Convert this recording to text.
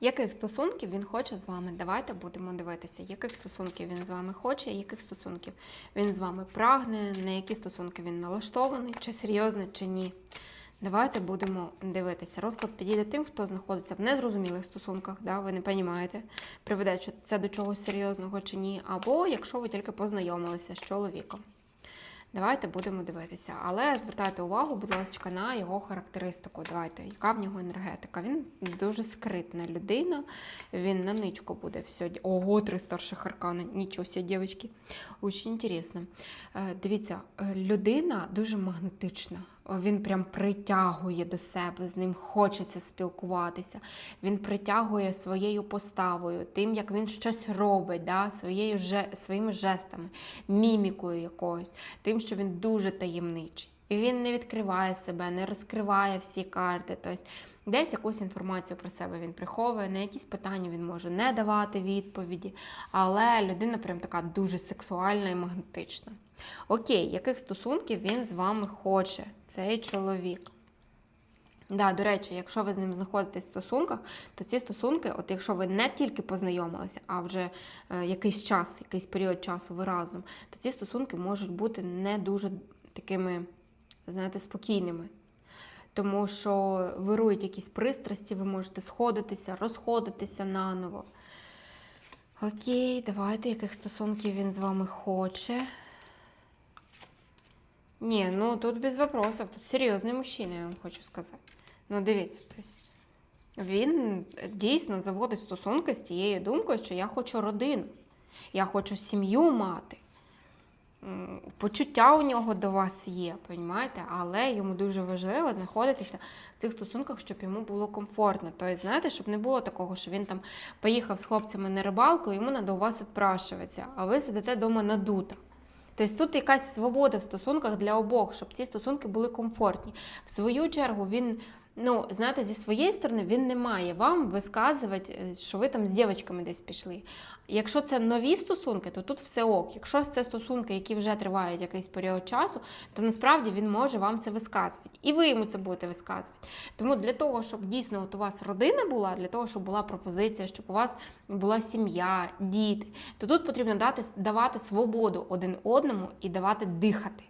Яких стосунків він хоче з вами? Давайте будемо дивитися, яких стосунків він з вами хоче, яких стосунків він з вами прагне, на які стосунки він налаштований, чи серйозно, чи ні. Давайте будемо дивитися. Розклад підійде тим, хто знаходиться в незрозумілих стосунках, да, ви не розумієте, приведе це до чогось серйозного чи ні, або якщо ви тільки познайомилися з чоловіком. Давайте будемо дивитися. Але звертайте увагу, будь ласка, на його характеристику. Давайте, яка в нього енергетика. Він дуже скритна людина. Він на ничку буде сьогодні. Ого, три старших аркани. Нічого себе, дівчатки. Очень інтересно. Е, Дивіться, е, людина дуже магнетична. Він прям притягує до себе, з ним хочеться спілкуватися. Він притягує своєю поставою, тим, як він щось робить, да, своєю, своїми жестами, мімікою якоюсь, тим, що він дуже таємничий. І він не відкриває себе, не розкриває всі карти. Тобто десь якусь інформацію про себе він приховує, на якісь питання він може не давати відповіді, але людина прям така дуже сексуальна і магнетична. Окей, яких стосунків він з вами хоче, цей чоловік? Да, до речі, якщо ви з ним знаходитесь в стосунках, то ці стосунки, от якщо ви не тільки познайомилися, а вже е, якийсь час, якийсь період часу ви разом, то ці стосунки можуть бути не дуже такими, знаєте, спокійними. Тому що вирують якісь пристрасті, ви можете сходитися, розходитися наново. Окей, давайте, яких стосунків він з вами хоче. Ні, ну тут без вопросов. Тут серйозний мужчина, я вам хочу сказати. Ну, дивіться, він дійсно заводить стосунки з тією думкою, що я хочу родину, я хочу сім'ю мати. Почуття у нього до вас є, понімаєте? але йому дуже важливо знаходитися в цих стосунках, щоб йому було комфортно. Тобто, знаєте, щоб не було такого, що він там поїхав з хлопцями на рибалку, йому треба у вас відпрашуватися, а ви сидите вдома надута. Тобто тут якась свобода в стосунках для обох, щоб ці стосунки були комфортні. В свою чергу він, ну знаєте, зі своєї сторони він не має вам висказувати, е, що ви там з дівчатками десь пішли. Якщо це нові стосунки, то тут все ок. Якщо це стосунки, які вже тривають якийсь період часу, то насправді він може вам це висказувати. І ви йому це будете висказувати. Тому для того, щоб дійсно от у вас родина була, для того, щоб була пропозиція, щоб у вас була сім'я, діти, то тут потрібно дати, давати свободу один одному і давати дихати.